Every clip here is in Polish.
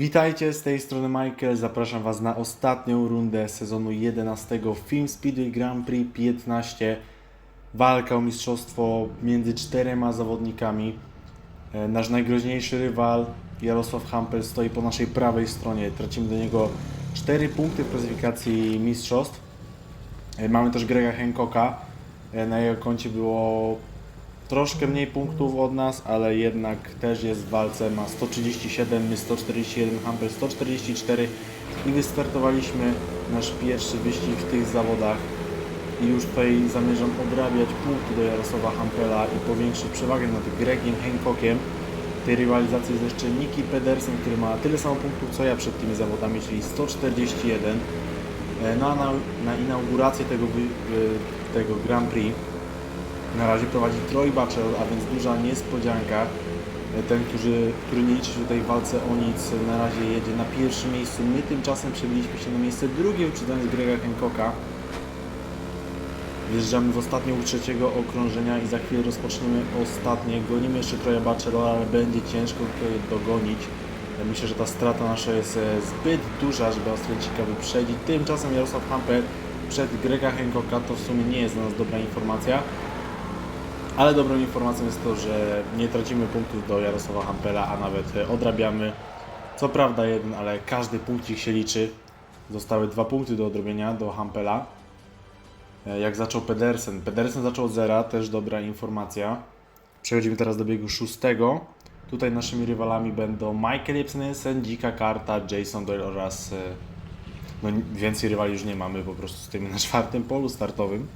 Witajcie, z tej strony Michael. Zapraszam Was na ostatnią rundę sezonu 11 Film Speedway Grand Prix 15. Walka o mistrzostwo między czterema zawodnikami. E, Nasz najgroźniejszy rywal Jarosław Hampel stoi po naszej prawej stronie. Tracimy do niego 4 punkty w klasyfikacji mistrzostw. E, Mamy też Grega Hancocka. E, Na jego koncie było troszkę mniej punktów od nas, ale jednak też jest w walce. Ma 137, my 141, Hampel 144 i wystartowaliśmy nasz pierwszy wyścig w tych zawodach. I już tutaj zamierzam odrabiać punkty do Jarosława Hampela i powiększyć przewagę nad Gregiem Hancockiem. Tej rywalizacji jest jeszcze Niki Pedersen, który ma tyle samo punktów co ja przed tymi zawodami, czyli 141. E, No a na, na inaugurację tego, e, tego Grand Prix na razie prowadzi Troy Bachelor, a więc duża niespodzianka. Ten, który, który nie liczy się tutaj w walce o nic, na razie jedzie na pierwszym miejscu. My tymczasem przebiliśmy się na miejsce drugie, wyprzedzając Grega Hancocka. Wjeżdżamy w ostatnią trzeciego okrążenia i za chwilę rozpoczniemy ostatnie. Gonimy jeszcze Troja Bachelora, ale będzie ciężko tutaj dogonić. Myślę, że ta strata nasza jest e, zbyt duża, żeby Australijczyka wyprzedzić. Tymczasem Jarosław Hampel przed Grega Hancocka to w sumie nie jest dla nas dobra informacja. Ale dobrą informacją jest to, że nie tracimy punktów do Jarosława Hampela, a nawet e, odrabiamy. Co prawda jeden, ale każdy punkcik się liczy. Zostały dwa punkty do odrobienia do Hampela. E, Jak zaczął Pedersen. Pedersen zaczął od zera, też dobra informacja. Przechodzimy teraz do biegu szóstego. Tutaj naszymi rywalami będą Michael Jepsensen, Dzika Karta, Jason Doyle oraz... e, No więcej rywali już nie mamy, po prostu stoimy na czwartym polu startowym.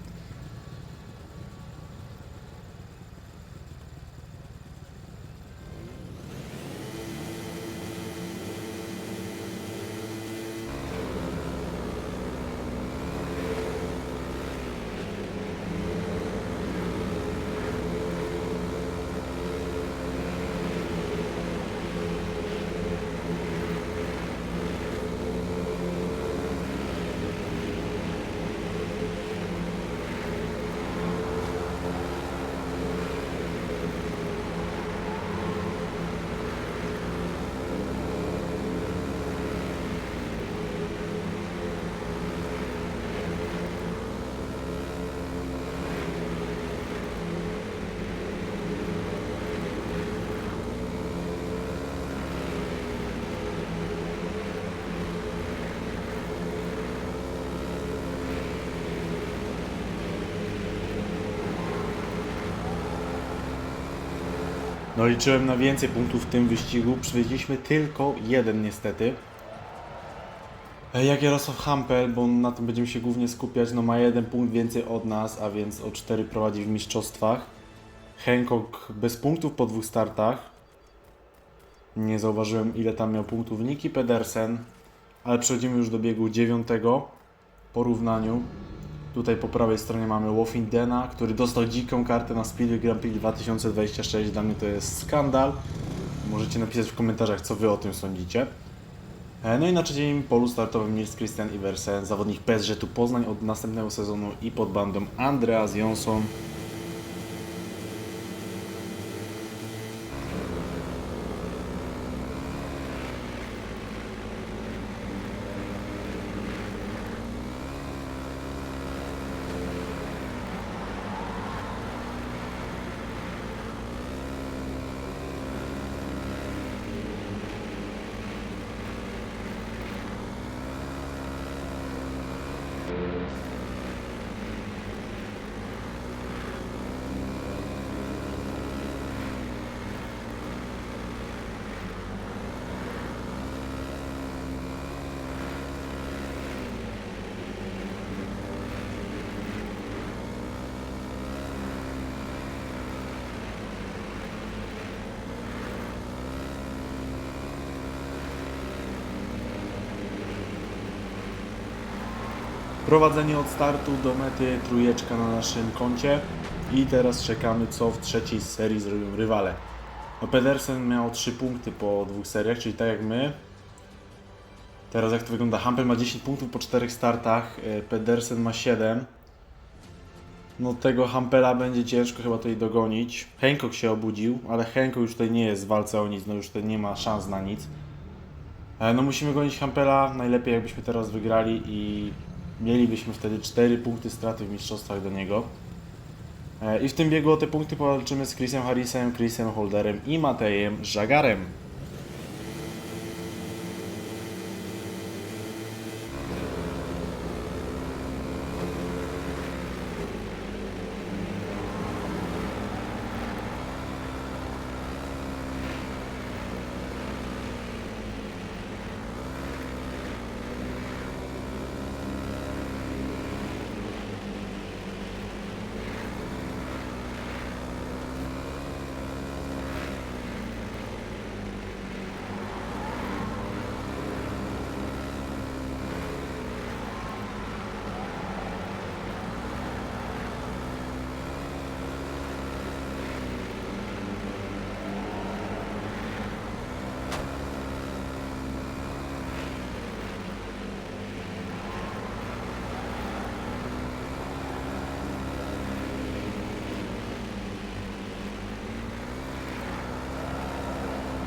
No liczyłem na więcej punktów w tym wyścigu. Przywieźliśmy tylko jeden niestety. E, Jak Jarosław Hampel, bo na tym będziemy się głównie skupiać, no ma jeden punkt więcej od nas, a więc o 4 prowadzi w mistrzostwach. Hancock bez punktów po dwóch startach. Nie zauważyłem ile tam miał punktów Niki Pedersen, ale przechodzimy już do biegu dziewiątego porównaniu. Tutaj po prawej stronie mamy Wolfindena, który dostał dziką kartę na Speedway Grand Prix 2026. Dla mnie to jest skandal. Możecie napisać w komentarzach, co Wy o tym sądzicie. E, No i na trzecim polu startowym Nils Christian Iversen, zawodnik PSŻ-tu Poznań od następnego sezonu i pod bandą Andreas Jonsson. Prowadzenie od startu do mety, trójeczka na naszym koncie. I teraz czekamy, co w trzeciej serii zrobią rywale. No Pedersen miał 3 punkty po dwóch seriach, czyli tak jak my. Teraz jak to wygląda? Hampel ma 10 punktów po 4 startach, e, Pedersen ma 7. No tego Hampela będzie ciężko chyba tutaj dogonić. Hancock się obudził, ale Hancock już tutaj nie jest w walce o nic, no już tutaj nie ma szans na nic. E, No musimy gonić Hampela, najlepiej jakbyśmy teraz wygrali i mielibyśmy wtedy 4 punkty straty w mistrzostwach do niego. E, I w tym biegu o te punkty powalczymy z Chrisem Harrisem, Chrisem Holderem i Matejem Żagarem.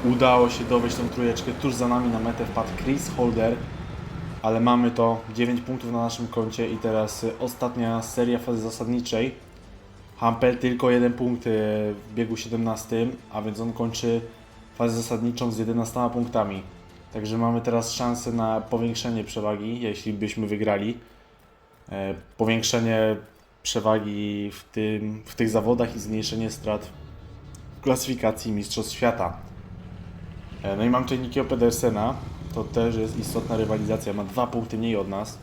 Udało się dowieść tą trójeczkę. Tuż za nami na metę wpadł Chris Holder, ale mamy to 9 punktów na naszym koncie i teraz y, ostatnia seria fazy zasadniczej. Hampel tylko jeden punkt y, w biegu 17, a więc on kończy fazę zasadniczą z 11 punktami. Także mamy teraz szansę na powiększenie przewagi, jeśli byśmy wygrali. E, Powiększenie przewagi w, tym, w tych zawodach i zmniejszenie strat w klasyfikacji Mistrzostw Świata. E, No i mam tutaj Nikiego Pedersena. To też jest istotna rywalizacja. Ma dwa punkty mniej od nas.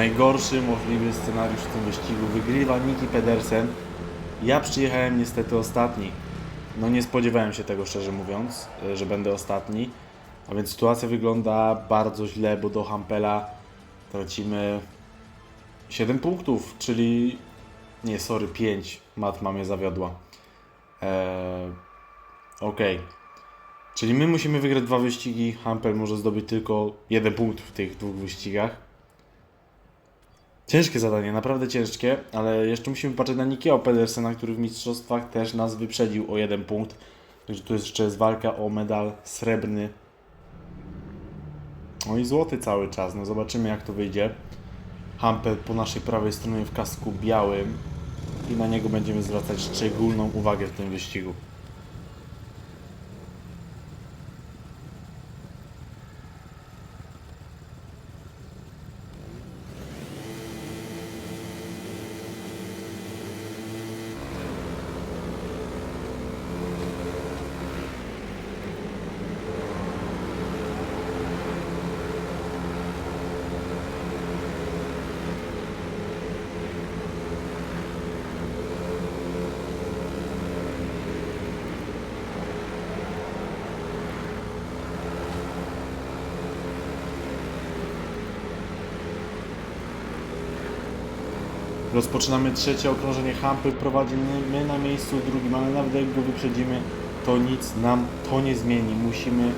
Najgorszy możliwy scenariusz w tym wyścigu. Wygrywa Niki Pedersen. Ja przyjechałem niestety ostatni. No nie spodziewałem się tego szczerze mówiąc, e, że będę ostatni. A więc sytuacja wygląda bardzo źle, bo do Hampela tracimy 7 punktów, czyli nie, sorry, 5. Matma mnie zawiodła. Eee. Czyli my musimy wygrać dwa wyścigi, Hampel może zdobyć tylko jeden punkt w tych dwóch wyścigach. Ciężkie zadanie, naprawdę ciężkie, ale jeszcze musimy patrzeć na Nikiego Pedersena, który w mistrzostwach też nas wyprzedził o jeden punkt. Także tu jeszcze jest walka o medal srebrny. No i złoty cały czas, no zobaczymy jak to wyjdzie. Hampel po naszej prawej stronie w kasku białym i na niego będziemy zwracać szczególną uwagę w tym wyścigu. Rozpoczynamy trzecie okrążenie Hampel, prowadzimy my na miejscu drugim, ale nawet jak go wyprzedzimy, to nic nam to nie zmieni. Musimy...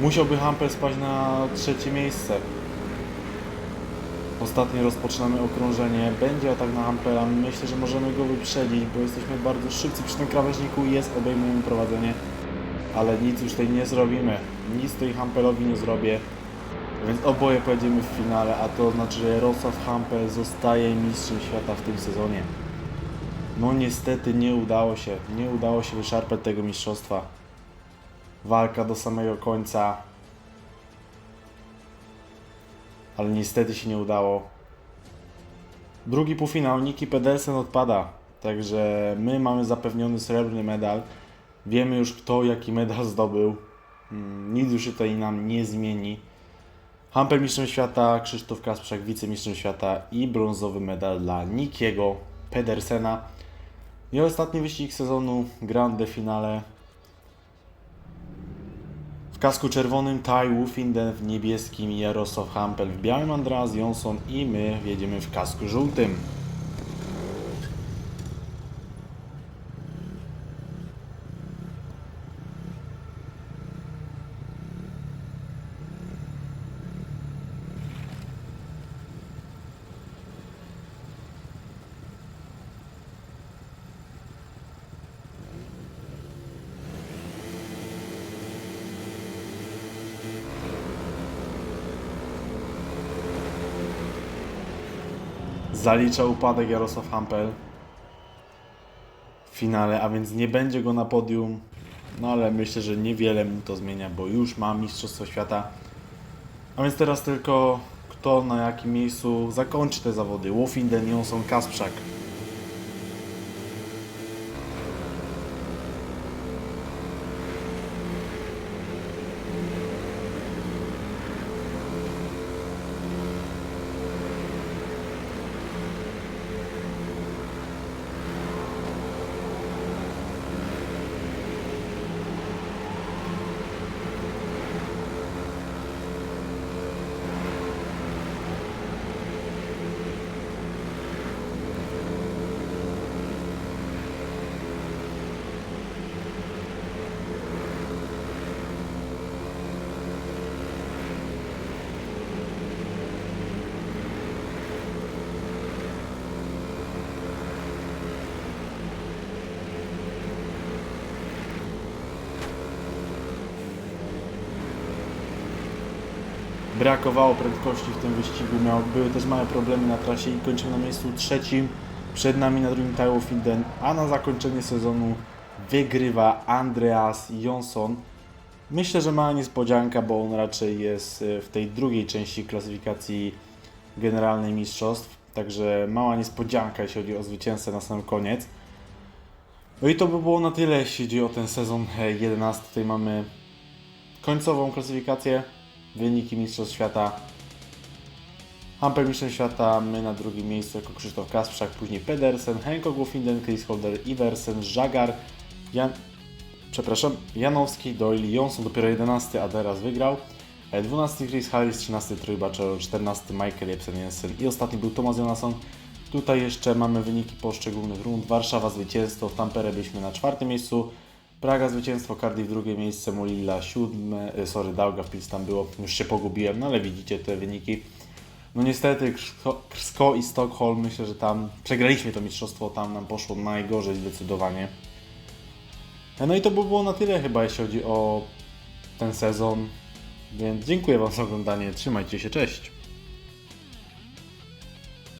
Musiałby Hampel spaść na trzecie miejsce. Ostatnio rozpoczynamy okrążenie, będzie atak na Hampela, myślę, że możemy go wyprzedzić, bo jesteśmy bardzo szybcy przy tym krawężniku, jest, obejmujemy prowadzenie, ale nic już tutaj nie zrobimy. Nic tutaj Hampelowi nie zrobię. Więc oboje pojedziemy w finale, a to znaczy, że Jarosław Hampel zostaje mistrzem świata w tym sezonie. No niestety nie udało się, nie udało się wyszarpać tego mistrzostwa. walka do samego końca. Ale niestety się nie udało. Drugi półfinał, Niki Pedersen odpada. Także my mamy zapewniony srebrny medal. Wiemy już kto jaki medal zdobył. Mm, Nic już się tutaj nam nie zmieni. Hampel mistrzem świata, Krzysztof Kasprzak wicemistrzem świata i brązowy medal dla Nikiego Pedersena. I ostatni wyścig sezonu, grande finale. W kasku czerwonym Ty Wufinden, w niebieskim Jarosław Hampel, w białym Andreas Jonsson i my jedziemy w kasku żółtym. Zalicza upadek Jarosław Hampel w finale, a więc nie będzie go na podium. No ale myślę, że niewiele mu to zmienia, bo już ma Mistrzostwo Świata. A więc teraz tylko kto na jakim miejscu zakończy te zawody. Wofinden, Jonsson, Kasprzak. Brakowało prędkości w tym wyścigu, miał, były też małe problemy na trasie i kończymy na miejscu trzecim. Przed nami na drugim Tyło Finden, a na zakończenie sezonu wygrywa Andreas Jonsson. Myślę, że mała niespodzianka, bo on raczej jest e, w tej drugiej części klasyfikacji generalnej mistrzostw. Także mała niespodzianka, jeśli chodzi o zwycięzcę na sam koniec. No i to by było na tyle, jeśli chodzi o ten sezon e, 11. Tutaj mamy końcową klasyfikację wyniki Mistrzostw Świata. Hampel mistrzem świata, my na drugim miejscu jako Krzysztof Kasprzak, później Pedersen, Henko Gofinden, Chris Holder, Iversen, Żagar, Jan... przepraszam, Janowski, Doyle, Jonsson dopiero 11, a teraz wygrał. E, 12 Chris Harris, 13 Troy Bachelor, 14 Michael Jepsen Jensen i ostatni był Thomas Jonasson. Tutaj jeszcze mamy wyniki poszczególnych rund. Warszawa zwycięstwo, w Tampere byliśmy na czwartym miejscu. Praga zwycięstwo, Cardiff drugie miejsce, Molilla siódme, e, sorry, Daugavpils tam było, już się pogubiłem, no ale widzicie te wyniki. No niestety Krsko i Stockholm, myślę, że tam przegraliśmy to mistrzostwo, tam nam poszło najgorzej zdecydowanie. E, No i to by było na tyle chyba, jeśli chodzi o ten sezon, więc dziękuję Wam za oglądanie, trzymajcie się, cześć!